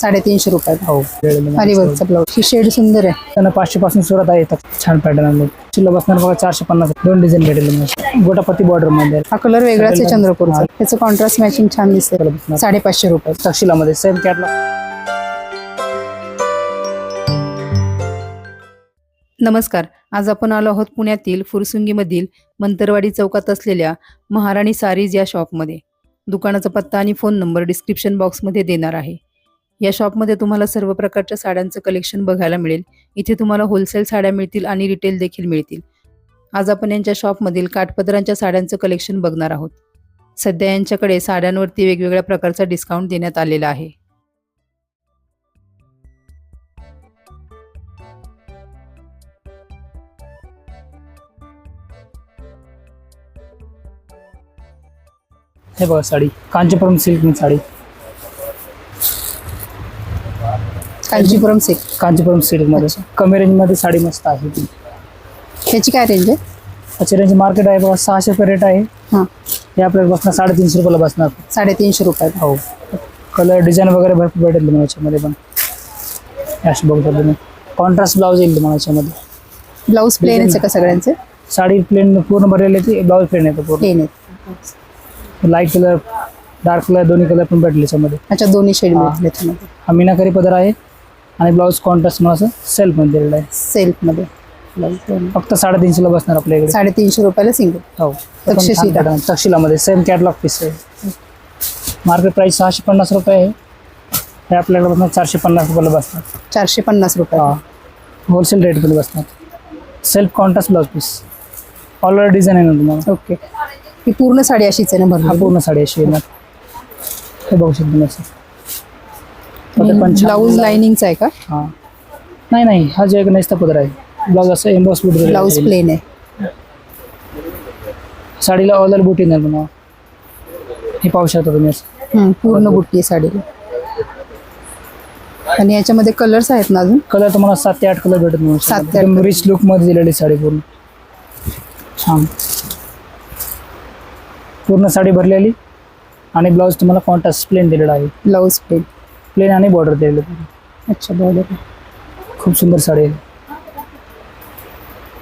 साडेतीनशे रुपये. हो ब्लाऊज ही शेड सुंदर आहे. त्यांना पाचशे पासून सुरुवात आहे. छान पॅटर्न चिल्ला बसणार बघा चारशे पन्नास दोन डिझाईन भेटेल. गोटापती बॉर्डरमध्ये. हा कलर वेगळाच आहे चंद्रपूरचा. त्याचं कॉन्ट्रास्ट मॅचिंग छान दिसते साडेपाचशे रुपये. तक्षिलामध्ये सेम कॅटलॉग नमस्कार. आज आपण आलो आहोत पुण्यातील फुरसुंगीमधील मंतरवाडी चौकात असलेल्या महाराणी सारीज या शॉपमध्ये दुकानाचा पत्ता आणि फोन नंबर डिस्क्रिप्शन बॉक्समध्ये देणार आहे. या शॉपमध्ये तुम्हाला सर्व प्रकारच्या साड्यांचं कलेक्शन बघायला मिळेल. इथे तुम्हाला होलसेल साड्या मिळतील आणि रिटेल देखील मिळतील. आज आपण यांच्या शॉपमधील काठपदरांच्या साड्यांचं कलेक्शन बघणार आहोत. सध्या यांच्याकडे साड्यांवरती वेगवेगळ्या प्रकारचा डिस्काउंट देण्यात आलेला आहे. हे बघा साडी कांचीपुरम सिल्क साडी. कांचीपुरम सिल्क कांचीपुरम सिल्कमध्ये. कमी रेंजमध्ये साडी मस्त आहे ती. ह्याची काय रेंज आहे? त्याची रेंज मार्केट आहे बघा सहाशे रुपये रेट आहे. हां. हे आपल्याला बसणार साडेतीनशे रुपयाला बसणार. साडेतीनशे रुपये हो. कलर डिझाईन वगैरे भरपूर भेटेल तुम्हाला याच्यामध्ये पण. अशी बघू शकता तुम्ही. कॉन्ट्रास्ट ब्लाऊज येईल तुम्हाला याच्यामध्ये. ब्लाऊज प्लेनच आहे का सगळ्यांचे? साडी प्लेन पूर्ण भरलेली ती ब्लाऊज प्लेन येतो पूर्ण. प्लेन आहेत लाइट कलर डार्क कलर दोन्ही कलर पण भेटले याच्यामध्ये. अच्छा दोन्ही शेड मिळतील हा मीनाकरी पदर आहे. आणि ब्लाऊज कॉन्ट्रास्ट म्हणून असं सेल्फमध्ये दिलेलं आहे. सेल्फमध्ये ब्लाऊज दोन्ही. फक्त साडेतीनशेला बसणार आपल्या इकडे. साडेतीनशे रुपयाला सिंगल हो. तक्षशिला. तक्षशिलामध्ये सेम कॅटलॉग पीस आहे. मार्केट प्राइस सहाशे पन्नास रुपये आहे. हे आपल्याकडे बसणार चारशे पन्नास रुपयाला बसणार. चारशे पन्नास रुपये. हा. होलसेल रेटमध्ये बसणार. Self contrast blouse piece already design आहे ना तुम्हाला? ओके ही पूर्ण साडी अशीच आहे ना हा भरली पूर्ण साडी अशी येणार. हे बघू शकतो तुम्ही असं. पदर पण छान. ब्लाऊज लाइनिंगचा आहे का? हा. नाही नाही हा जे नेसता पदर आहे. ब्लाऊज असं एम्बॉस बूट ब्लाऊज प्लेन आहे. साडीला ऑलर बूट येणार तुम्हाला हे पाहू शकता तुम्ही असं. हम्म, पूर्ण बुट्टी आहे साडीला. आणि याच्यामध्ये कलर्स आहेत ना अजून? कलर तुम्हाला सात ते आठ कलर भेटत सात ते आठ रिच लुकमध्ये दिलेली साडी पूर्ण. छान. पूर्ण साडी भरलेली. आणि ब्लाऊज तुम्हाला कॉन्ट्रास्ट प्लेन दिलेला आहे. ब्लाऊज प्लेन प्लेन आणि बॉर्डर आहे. अच्छा बॉर्डर खूप सुंदर साडी आहे.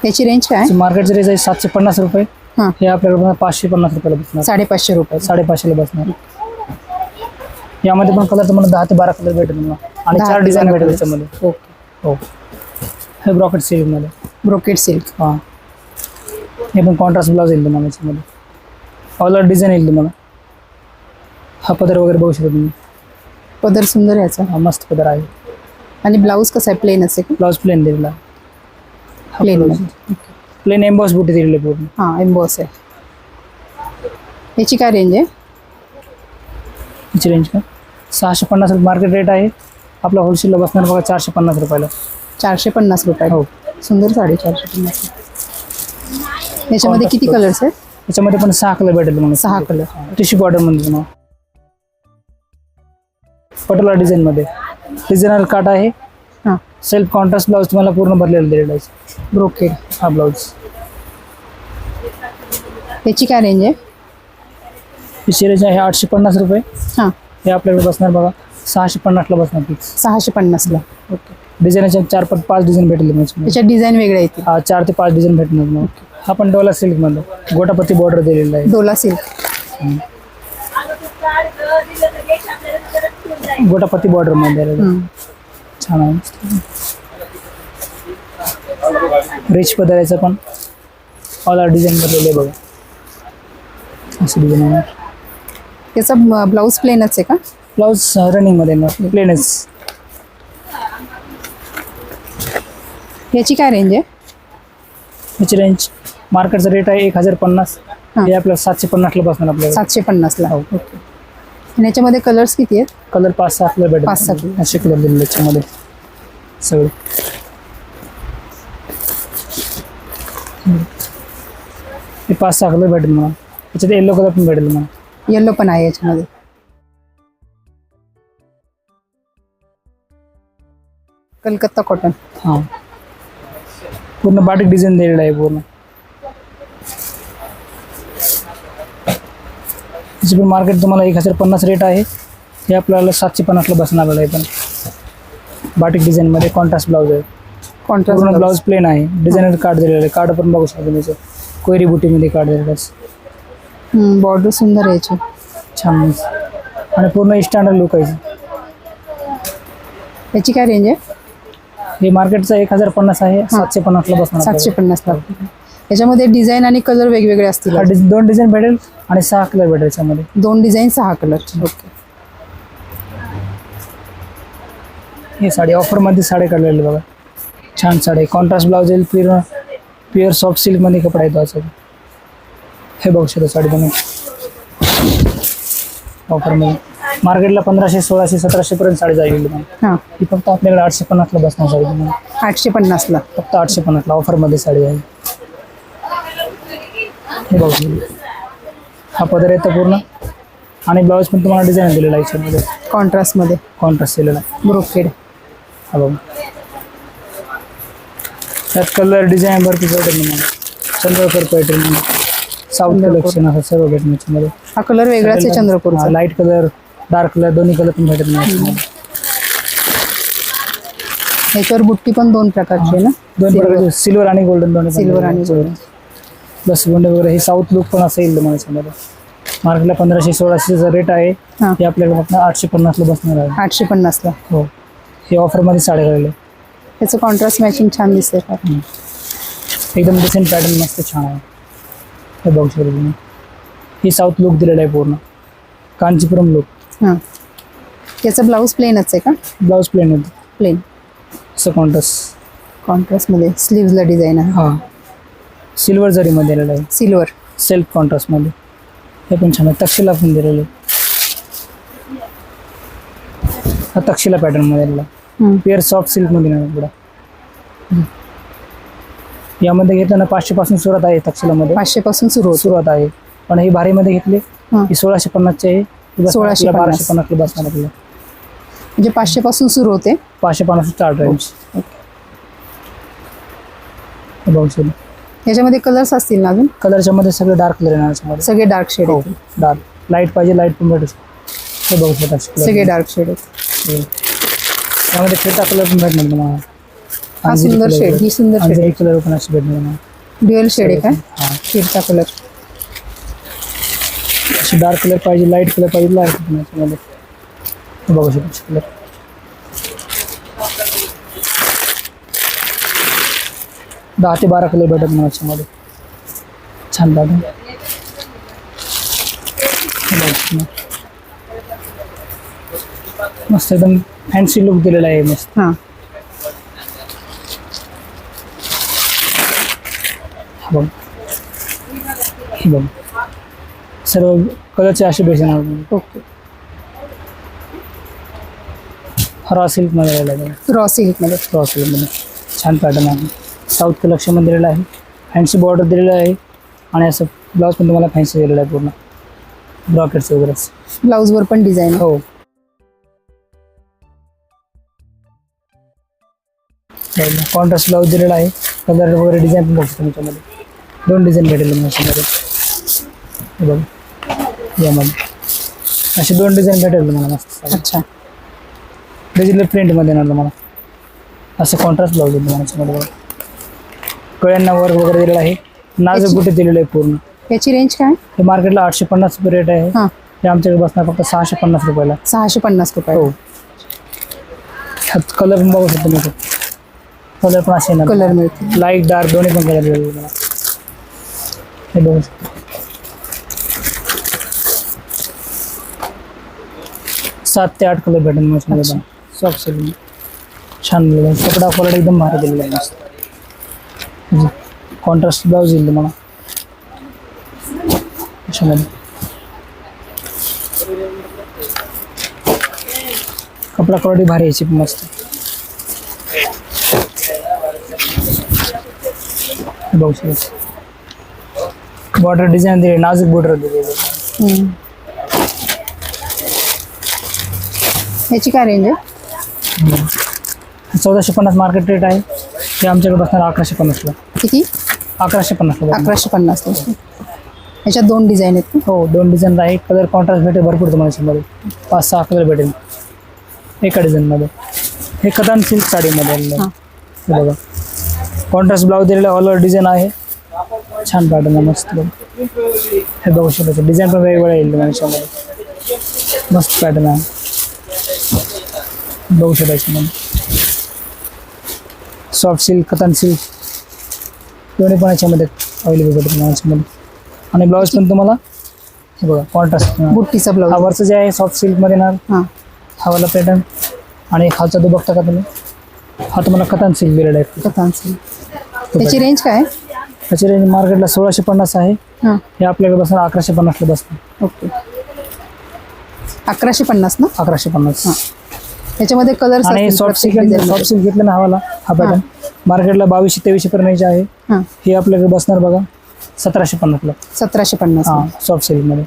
याची रेंज काय? मार्केटची रेंज आहे सातशे पन्नास रुपये. हां. हे बघा पाचशे पन्नास रुपयाला बसणार. साडेपाचशे रुपये. साडेपाचशेला बसणार. यामध्ये पण कलर तुम्हाला दहा ते बारा कलर भेटेल तुम्हाला. आणि चार डिझाईन भेटेल. त्याच्यामध्ये ओके. हो. हे ब्रॉकेट सिल्कमध्ये ब्रोकेड सिल्क हां. हे पण कॉन्ट्रास्ट ब्लाऊज येईल तुम्हाला याच्यामध्ये. ऑलर डिझाईन येईल तुम्हाला. हा पदर वगैरे बघू शकता तुम्ही. पदर सुंदर आहे याचा. हा मस्त पदर आहे. आणि ब्लाऊज कसा आहे? प्लेन असे का? ब्लाऊज प्लेन दिलेला. प्लेन प्लेन एम्बॉस बुटी दिलेली आहे पूर्ण. हां एम्बॉस आहे. याची काय रेंज आहे? याची रेंज का सहाशे पन्नास रुपये मार्केट रेट आहे. आपला होलसेलला बसणार बघा चारशे पन्नास रुपयाला. चारशे पन्नास रुपये हो. सुंदर साडी चारशे पन्नास. याच्यामध्ये किती कलर्स आहेत? याच्यामध्ये पण सहा कलर भेटेल तुम्हाला. सहा कलर टिश्यू बॉर्डरमध्ये तुम्हाला. पटोला डिझाईनमध्ये डिझायनर काट आहे. हां. सेल्फ कॉन्ट्रास्ट ब्लाऊज तुम्हाला पूर्ण भरलेलं दिलेला आहे. ब्रोकेड हा ब्लाऊज याची काय रेंज आहे? याची रेंज आहे आठशे पन्नास रुपये. हां. हे आपल्याकडे बसणार बघा. सहाशे पन्नासला बसणार फिक्स सहाशे पन्नासला. ओके. डिझाईनच्या चार पाच पाच डिझाईन भेटेल तुम्हाला याच्यात डिझाईन वेगळ्या येतील. हा चार ते पाच डिझाईन भेटणार तुम्हाला हा पण डोला सिल्कमध्ये गोटापत्ती बॉर्डर दिलेला आहे. डोला सिल्क गोटापत्ती बॉर्डरमध्ये दिलेलं आहे. छान आहे रिच पदराचं पण ऑल आर डिझाईन बदलले बघा असं डिझाईन आहे याचा ब्लाऊज प्लेनच आहे का? ब्लाऊज येणार प्लेनच याची काय रेंज आहे याची रेंज मार्केटचा रेट आहे एक हज़ार पन्नास। हाँ. हे आपल्याला सातशे पन्नासला बसणार आपल्याला सातशे पन्नासला ओके। आणि याच्यामध्ये कलर्स किती आहेत? कलर पाच सहा कलर भेटेल पाच सहा color. असे कलर दिलेले याच्यामध्ये. सगळे. हे पाच सहा कलर भेटेल मला त्याच्यात येलो कलर पण भेटेल मला. येलो पण आहे याच्यामध्ये. कलकत्ता कॉटन हां. पूर्ण बाटिक डिझाईन दिलेलं आहे पूर्ण. त्याची पण मार्केट तुम्हाला एक हजार पन्नास रेट आहे. हे आपल्याला सातशे पन्नासला बसणार आहे पण. बाटिक डिझाईनमध्ये कॉन्ट्रास्ट ब्लाऊज आहे. कॉन्ट्रास्ट ब्लाऊज प्लेन आहे. डिझायनर कार्ड दिलेलं आहे. कार्ड पण बघू शकता तुम्ही. कोयरी बुटीमध्ये कार्ड दिलेलं आहे. बॉर्डर सुंदर आहे याची. छान. आणि पूर्ण स्टँडर्ड लुक आहे. याची काय रेंज आहे? हे मार्केटचा एक हजार पन्नास आहे. सातशे पन्नासला बसणार सातशे आपल्याला. याच्यामध्ये डिझाईन आणि कलर वेगवेगळे असतील. हा डिझ- दोन डिझाईन भेटेल आणि सहा कलर भेटेल याच्यामध्ये. दोन डिझाईन सहा कलर. ओके. ही साडी ऑफरमध्ये साडी काढलेली बघा. छान साडी. कॉन्ट्रास्ट ब्लाऊज येईल प्युअर प्युअर सॉफ्ट सिल्कमध्ये कपडा येतो असं. हे बघू शकता साडी तुम्ही. ऑफरमध्ये. मार्केटला पंधराशे सोळाशे सतराशेपर्यंत साडी जाईल तुम्हाला. हां. ही फक्त आपल्याकडे आठशे पन्नासला बसणार साडी तुम्हाला आठशे पन्नासला. फक्त आठशे पन्नासला ऑफरमध्ये साडी आहे. हे बघू. हा पदर येतो पूर्ण. आणि ब्लाऊज पण तुम्हाला डिझाईन दिलेला आहे याच्यामध्ये. कॉन्ट्रास्टमध्ये. कॉन्ट्रास्ट दिलेला आहे ब्रोकेड हा बघा. त्यात कलर डिझाईन भरपूर भेटेल तुम्हाला. Chandrapur pattern south Chandrapur. Collection असं सर्व भेटेल याच्यामध्ये. हा कलर वेगळाच आहे चंद्रपूरचा. लाइट कलर डार्क कलर दोन्ही कलर पण भेटेल तुम्हाला. याच्यावर बुट्टी पण दोन प्रकारची आहे ना? दोन. प्रकारचे. सिल्वर आणि गोल्डन पण सिल्वर आणि. गोल्डन प्लस गुंडे वगैरे हे साऊथ लुक पण असं येईल तुम्हाला मार्केटला पंधराशे सोळाशेचा रेट आहे हां. हे आपल्याकडे फक्त आठशे पन्नासला बसणार आहे. आठशे पन्नासला हो. हे ऑफरमध्ये साडे राहिले त्याचं कॉन्ट्रास्ट मॅचिंग छान दिसतंय फार एकदम डिसेंट पॅटर्न मस्त छान आहे. हे बघू शकता तुम्ही. हे साऊथ लुक दिलेलं आहे पूर्ण. कांचीपुरम लुक हां. याचा ब्लाऊज प्लेनच आहे का? ब्लाऊज प्लेन होतं प्लेन असं कॉन्ट्रास्ट कॉन्ट्रास्टमध्ये स्लीव्जला डिझाईन आहे. हां. सिल्वर जरीमध्ये दिलेलं आहे. सिल्वर सेल्फ कॉन्ट्रास्टमध्ये हे पण छान आहे. तक्षिला पण दिलेलं आहे. हा तक्षिला पॅटर्नमध्ये दिलेला आहे. प्युअर सॉफ्ट सिल्कमध्ये नाही पुढं. यामध्ये घेताना पाचशेपासून सुरुवात आहे तक्षिलामध्ये पाचशे पासून सुरू होतो सुरुवात आहे. पण ही भारीमध्ये घेतली. हां. ही सोळाशे पन्नासची आहे बसणार 1650. आपल्याला बाराशे बसणार आपल्याला. म्हणजे पाचशे पासून सुरू होते. पाचशे पन्नास स्टार्ट रेंज बघू शकता. याच्यामध्ये कलर्स असतील ना अजून? कलरच्या मध्ये सगळे डार्क कलर येणार याच्यामध्ये. सगळे डार्क शेड हो आहेत डार्क लाइट पाहिजे लाइट पण भेटू शकतो हे बघू शकता सगळे. डार्क शेड आहेत. हो. त्यामध्ये फिरता कलर पण भेटणार तुम्हाला. हा सुंदर शेड ही सुंदर शेड अंजली कलर पण असे भेटणार तुम्हाला. ड्युअल शेड आहे काय हां. फिरता कलर असे डार्क कलर पाहिजे लाइट कलर पाहिजे लाइट पण याच्यामध्ये. हे बघू शकता कलर दहा ते बारा कलर भेटत मला याच्यामध्ये. छान पॅटर्न मस्त एकदम फॅन्सी लुक दिलेला आहे मस्त. हां. बघ. बघ. सर्व कलरचे असे बेस येणार ओके. रॉ सिल्कमध्ये आलेला आहे. रॉ सिल्कमध्ये रॉ सिल्कमध्ये छान पॅटर्न आहे. साऊथ कलेक्शनमध्ये दिलेलं आहे. फॅन्सी बॉर्डर दिलेलं आहे. आणि असं ब्लाऊज पण तुम्हाला फॅन्सी दिलेलं आहे पूर्ण. ब्रॉकेट्स वगैरे. ब्लाऊजवर पण डिझाईन हो. कॉन्ट्रास्ट ब्लाऊज दिलेला आहे. कलर वगैरे डिझाईन पण बघू शकतो त्याच्यामध्ये दोन डिझाईन भेटेल बघा. यामध्ये. असे दोन डिझाईन भेटेल तुम्हाला मस्त. अच्छा. डिजिटल प्रिंटमध्ये येणार तुम्हाला. असं कॉन्ट्रास्ट ब्लाऊज आहे तुम्हाला बघा. कळ्यांना वर्क वगैरे दिलेलं आहे. नाजूक बुटे दिलेलं आहे पूर्ण. याची रेंज काय? हे मार्केटला आठशे पन्नास रुपये रेट आहे. हाँ. हे आमच्याकडे बसणार फक्त सहाशे पन्नास रुपयाला. सहाशे पन्नास रुपये. हो. ह्यात कलर पण बघू शकतो मी कलर पण असे येणार. कलर मिळतील. लाईट डार्क दोन्ही पण कलर दिलेले मला हे बघू शकतो. सात ते आठ कलर भेटेल अच्छा. पण सॉफ्ट सिल्क छान दिलेलं आहे कपडा क्वालिटी एकदम भारी दिलेला आहे. मस्त कॉन्ट्रास्ट ब्लाऊज येईल तुम्हाला. कपडा क्वालिटी भारी यायची मस्त. बॉर्डर डिझाईन दिले नाजूक बॉर्डर. हम्म. याची काय रेंज आहे? चौदाशे पन्नास मार्केट रेट आहे. ते आमच्याकडे बसणार अकराशे पन्नासला किती? अकराशे पन्नासला बसणार. अकराशे पन्नास याच्यात दोन डिझाईन आहेत हो दोन डिझाईन आहे कलर कॉन्ट्रास्ट भेटेल भरपूर तुम्हाला याच्यामध्ये. पाच सहा कलर भेटेल. एका डिझाईनमध्ये. हे कथान सिल्क साडीमध्ये आलेलं हां. आहे हे बघा. कॉन्ट्रास्ट ब्लाऊज दिलेला ऑल ओव्हर डिझाईन आहे. छान पॅटर्न आहे मस्त. बघ हे बघू शकतो डिझाईन पण वेगवेगळ्या येईल तुम्हाला याच्यामध्ये. मस्त पॅटर्न आहे. बघू शकता याच्यामध्ये. सॉफ्ट सिल्क कथान सिल्क दोन्ही पण याच्यामध्ये अवेलेबल तुम्हाला याच्यामध्ये. आणि ब्लाऊज पण तुम्हाला हे बघा कॉन्ट्रास्ट बुट्टीचा हा ब्लाऊज वरचं जे आहे सॉफ्ट सिल्कमध्ये ना हां. हा वाला पॅटर्न आणि खालचा तो बघता का तुम्ही? हा तुम्हाला कथान सिल्क दिलेला आहे कथांची त्याची रेंज काय? आहे त्याची रेंज मार्केटला सोळाशे पन्नास आहे. हां. हे आपल्याकडे बसणार अकराशे पन्नासला बसणार ओके. अकराशे पन्नास ना? अकराशे पन्नास. त्याच्यामध्ये कलर आणि सॉफ्ट सिल्क सॉफ्ट सिल्क घेतलं ना हवाला हा पॅटर्न मार्केटला बावीसशे तेवीसशे पर्यंत आहे. हां. आपल्याकडे बसणार बघा. सतराशे पन्नासला सतराशे पन्नास हां सॉफ्ट सिल्कमध्ये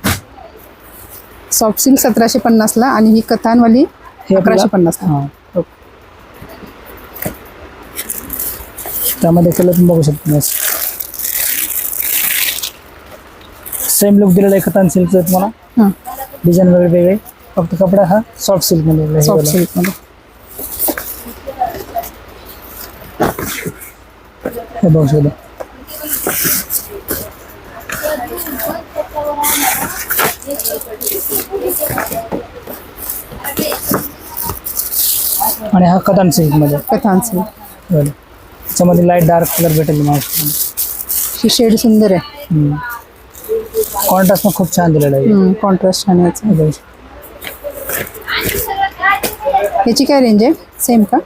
सॉफ्ट सिल्क सतराशे पन्नासला आणि ही कथानवाली हे अकराशे हां. त्यामध्ये कलर पण बघू शकतो. सेम लुक दिलेला आहे कथान सिल्कचं तुम्हाला. डिझाईन वगैरे वेगळे. फक्त कपडा हा। सॉफ्ट सिल्कमध्ये दिलेला आहे. सॉफ्ट हे बघा. सिल्कमध्ये हे बघू शकता आणि हा कथान सिल्कमध्ये कथान सिल्क बरं त्याच्यामध्ये लाईट डार्क कलर भेटेल तुम्हाला ही। शेड सुंदर आहे कॉन्ट्रास्ट पण खूप छान दिलेला आहे कॉन्ट्रास्ट छान आहे याचा. काय रेंज आहे? सेम का?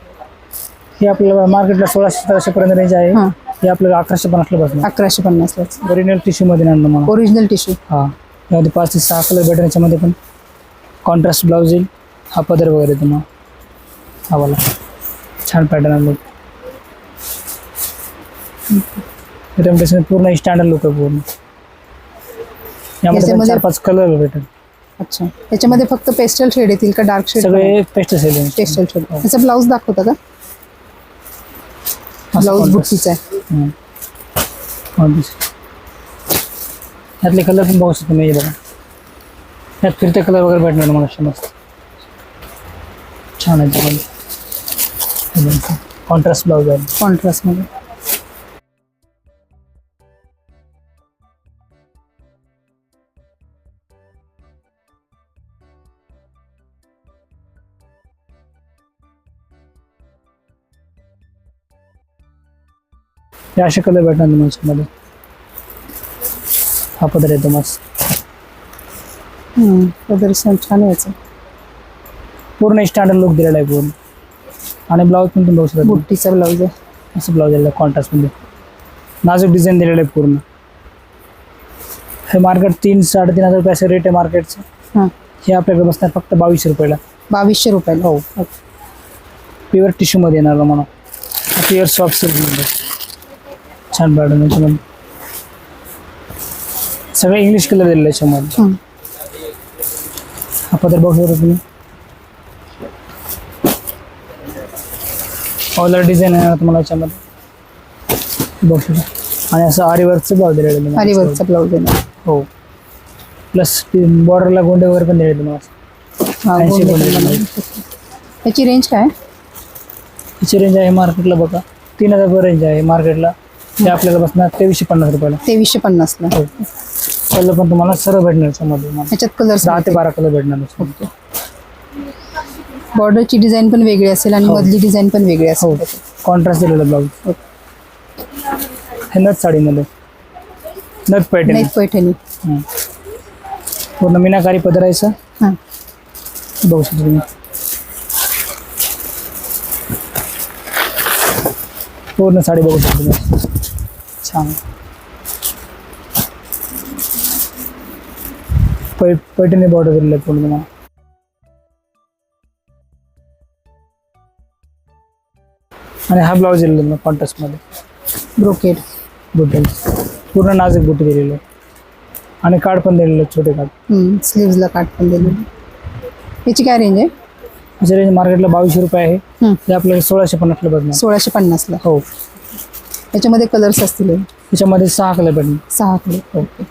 हे आपल्याला मार्केटला सोळाशे सतराशे पर्यंत रेंज आहे. हां. हे आपल्याला अकराशे पन्नासला बसणार. अकराशे पन्नासलाच. ओरिजिनल टिश्यूमध्ये आणलं मला ओरिजिनल टिश्यू हां. यामध्ये पाच ते सहा कलर भेटेल याच्यामध्ये पण. कॉन्ट्रास्ट ब्लाऊज येईल. हा पदर वगैरे तुम्हाला हा वाला छान पॅटर्न. त्याच्यामध्ये पूर्ण स्टँडर्ड लुक आहे पूर्ण. यामध्ये चार पाच कलर भेटेल अच्छा. याच्यामध्ये फक्त पेस्टल शेड येतील का डार्क शेड सगळे पेस्ट असेल पेस्टल शेड याचा ब्लाऊज दाखवता का? ब्लाऊज बुट्टीचा आहे. हो, दिस. यातले कलर पण बघू शकतो मी बघा. यात फिरते कलर वगैरे भेटणार मला असे मस्त. छान आहे कॉन्ट्रास्ट ब्लाऊज आहे. कॉन्ट्रास्टमध्ये हे असे कलर भेटणार तुम्हाला याच्यामध्ये हा पदर येतो मस्त. प्रदर्शन छान आहे याचं पूर्ण स्टँडर्ड लुक दिलेला आहे पूर्ण. आणि ब्लाऊज पण तुम्ही बघू शकता. बुट्टीचा ब्लाऊज आहे. असं ब्लाऊज दिलेलं कॉन्ट्रास्टमध्ये नाजूक डिझाईन दिलेलं आहे पूर्ण. हे मार्केट तीन साडेतीन हजार रुपये रेट आहे मार्केटचं हां. आपल्याकडे बसणार फक्त बावीसशे रुपयाला. बावीसशे रुपयाला. हो. प्युअर टिश्यूमध्ये येणार मला प्युअर सॉफ्ट सिल्कमध्ये छान पॅटर्न याच्यामध्ये सगळे. इंग्लिश कलर दिलेले याच्यामध्ये हं. पदर बघू शकता तुम्ही ऑलर डिझाईन आहे तुम्हाला याच्यामध्ये. बघू शकता आणि असं आरीवर्कचं ब्लाऊज दिलेलं आहे तुम्हाला. अरिवर्कचा ब्लाऊज आहे. हो. प्लस बॉर्डरला गोंडे वगैरे पण दिलेले तुम्हाला. याची रेंज काय? हिची रेंज आहे मार्केटला बघा. तीन हजार रेंज आहे मार्केटला ते आपल्याला बसणार तेवीसशे पन्नास रुपयाला. तेवीसशे पन्नासला हो. कलर पण तुम्हाला सर्व भेटणार याच्यामध्ये. ह्याच्यात कलर दहा ते बारा कलर भेटणार. बॉर्डरची डिझाईन पण वेगळी असेल आणि हो. मधली डिझाईन पण वेगळी हो. असेल. कॉन्ट्रास्ट दिलेलं ब्लाऊज हे नथ साडीमध्ये. नथ पॅटर्न नाईट पैठणी. पूर्ण मीनाकारी पदरायचं हां. बघू शकता तुम्ही. पूर्ण साडी बघू शकता तुम्ही. छान पै पैठणी बॉर्डर दिलेलं पूर्ण तुम्हाला. आणि हा ब्लाऊज दिलेला आहे कॉन्ट्रास्टमध्ये ब्रोकेड बुटी पूर्ण नाजूक बुटी दिलेली आहे. आणि कार्ड पण दिलेलं आहे छोटे कार्ड स्लीव्जला काट पण दिलेली याची काय रेंज आहे? रेंज मार्केटला बावीसशे रुपये आहे. हं. ते आपल्याला सोळाशे पन्नासला बघणार. सोळाशे पन्नासला. हो. याच्यामध्ये कलर्स असतील. त्याच्यामध्ये सहा कलर भेटणार सहा कलर ओके